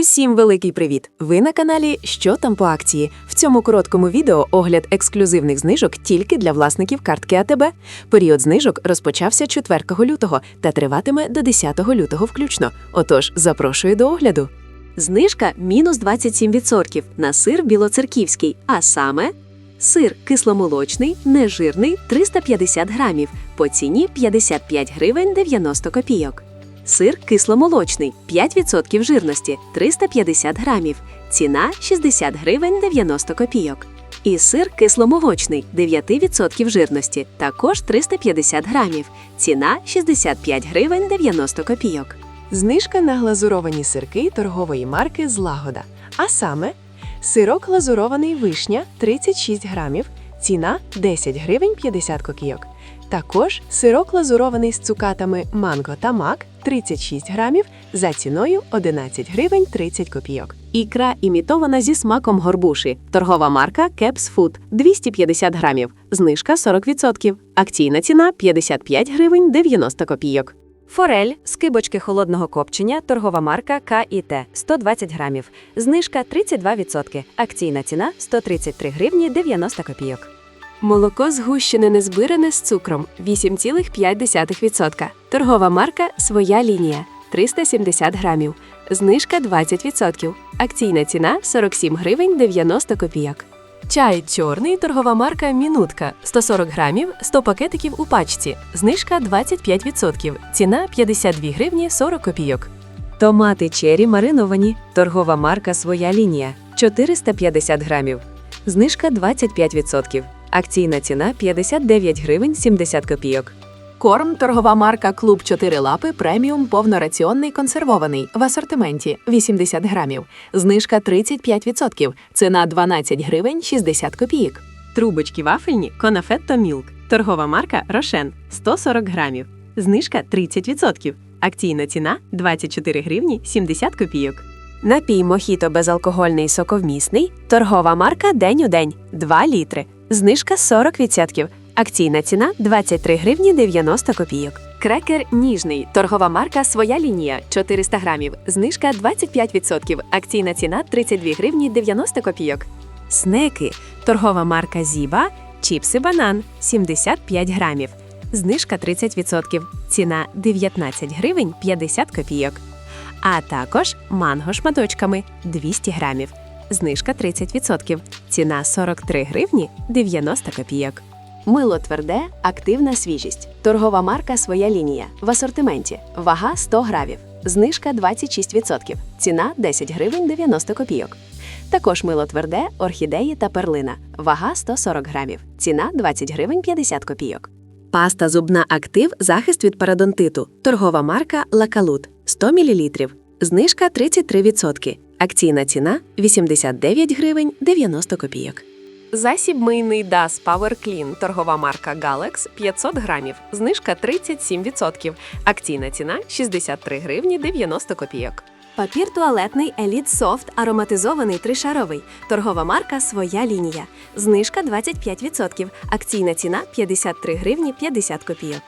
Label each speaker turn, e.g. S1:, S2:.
S1: Усім великий привіт! Ви на каналі Що там по акції. В цьому короткому відео огляд ексклюзивних знижок тільки для власників картки АТБ. Період знижок розпочався 4 лютого та триватиме до 10 лютого включно. Отож, запрошую до огляду.
S2: Знижка мінус 27% на сир білоцерківський, а саме сир кисломолочний, нежирний 350 грамів по ціні 55 гривень 90 копійок. Сир кисломолочний 5% жирності 350 грамів. Ціна 60 гривень 90 копійок. І сир кисломолочний 9% жирності, також 350 грамів. Ціна 65 гривень 90 копійок.
S1: Знижка на глазуровані сирки торгової марки Злагода. А саме сирок глазурований вишня 36 грамів, ціна 10 гривень 50 копійок. Також сирок глазурований з цукатами манго та мак 36 грамів за ціною 11 гривень 30 копійок. Ікра імітована зі смаком горбуші. Торгова марка Caps Food 250 грамів. Знижка 40%. Акційна ціна 55 гривень 90 копійок.
S2: Форель з кибочки холодного копчення, торгова марка КІТ 120 грамів. Знижка 32%. Акційна ціна 133 гривні 90 копійок.
S1: Молоко згущене незбирене з цукром 8,5%. Торгова марка Своя лінія 370 грамів. Знижка 20%. Акційна ціна 47 гривень 90 копійок. Чай чорний, торгова марка Мінутка 140 грамів, 100 пакетиків у пачці. Знижка 25%. Ціна 52 гривні 40 копійок.
S2: Томати чері мариновані, торгова марка Своя лінія 450 грамів. Знижка 25%. Акційна ціна 59 гривень 70 копійок.
S1: Корм торгова марка Клуб 4 лапи преміум повнораціонний консервований в асортименті 80 грамів. Знижка 35%. Ціна 12 гривень 60 копійок. Трубочки вафельні Конафетто Мілк. Торгова марка Рошен 140 грамів. Знижка 30%. Акційна ціна 24 гривні 70 копійок. Напій мохіто безалкогольний соковмісний. Торгова марка День у день 2 літри. Знижка 40%. Акційна ціна 23 гривні 90 копійок. Крекер ніжний. Торгова марка Своя лінія 400 грамів. Знижка 25%. Акційна ціна 32 гривні 90 копійок. Снеки. Торгова марка Зіба. Чіпси банан 75 грамів. Знижка 30%. Ціна 19 гривень 50 копійок. А також манго шматочками 200 грамів. Знижка 30%. Ціна 43 гривні 90 копійок. Мило тверде, активна свіжість. Торгова марка Своя лінія. В асортименті. Вага 100 грамів. Знижка 26%. Ціна 10 гривень 90 копійок. Також мило тверде, орхідеї та перлина. Вага 140 грамів. Ціна 20 гривень 50 копійок. Паста зубна актив захист від парадонтиту. Торгова марка Лакалут 100 мл. Знижка 33%. Акційна ціна 89 гривень 90 копійок. Засіб мийний DAS Power Clean, торгова марка Galex 500 грамів. Знижка 37%. Акційна ціна 63 гривні 90 копійок. Папір туалетний Elite Soft ароматизований тришаровий. Торгова марка Своя лінія. Знижка 25%. Акційна ціна 53 гривні 50 копійок.